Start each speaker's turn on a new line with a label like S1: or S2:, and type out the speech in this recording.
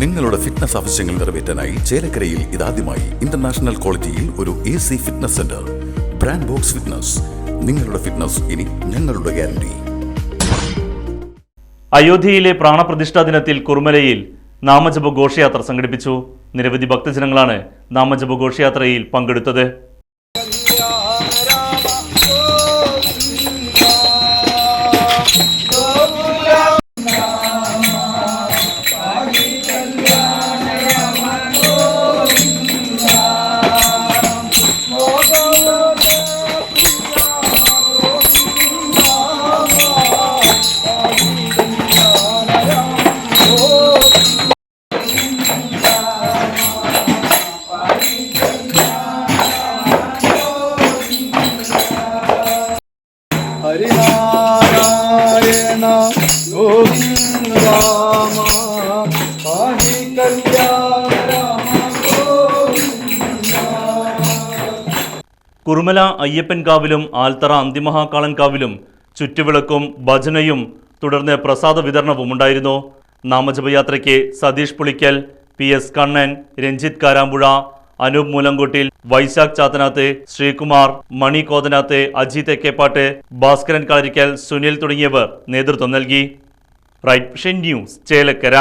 S1: നിങ്ങളുടെ ഫിറ്റ്നസ് ആവശ്യങ്ങൾ നിറവേറ്റാനായി ചേലക്കരയിൽ ഇതാദ്യമായി ഇന്റർനാഷണൽ ക്വാളിറ്റിയിൽ ഒരു A C fitness center brand box fitness നിങ്ങളുടെ ഫിറ്റ്നസ് ഇനി ഞങ്ങളുടെ ഗ്യാരണ്ടി
S2: അയോധ്യയിലെ പ്രാണപ്രതിഷ്ഠാ ദിനത്തിൽ കുറുമലയിൽ നാമജപ ഘോഷയാത്ര സംഘടിപ്പിച്ചു. നിരവധി ഭക്തജനങ്ങളാണ് നാമജപ ഘോഷയാത്രയിൽ പങ്കെടുത്തത്.
S3: ഹരിനാരായണ ഗോവിന്ദ രാമ പാഹി കല്യാണ
S2: കുറുമല അയ്യപ്പൻകാവിലും ആൽത്തറ അന്തിമഹാക്കാളൻകാവിലും ചുറ്റുവിളക്കും ഭജനയും തുടർന്ന് പ്രസാദ വിതരണവും ഉണ്ടായിരുന്നു. നാമജപയാത്രയ്ക്ക് സതീഷ് പുളിക്കൽ പി എസ് കണ്ണൻ രഞ്ജിത്ത് കാരാമ്പുഴ അനൂപ് മൂലംകുട്ടിൽ വൈശാഖ് ചാത്തനാത്ത് ശ്രീകുമാർ മണി കോതനാത്ത് അജി തെക്കേപ്പാട്ട് ഭാസ്കരൻ കളരിക്കൽ സുനിൽ തുടങ്ങിയവർ നേതൃത്വം നൽകി. Right news Chelakkara.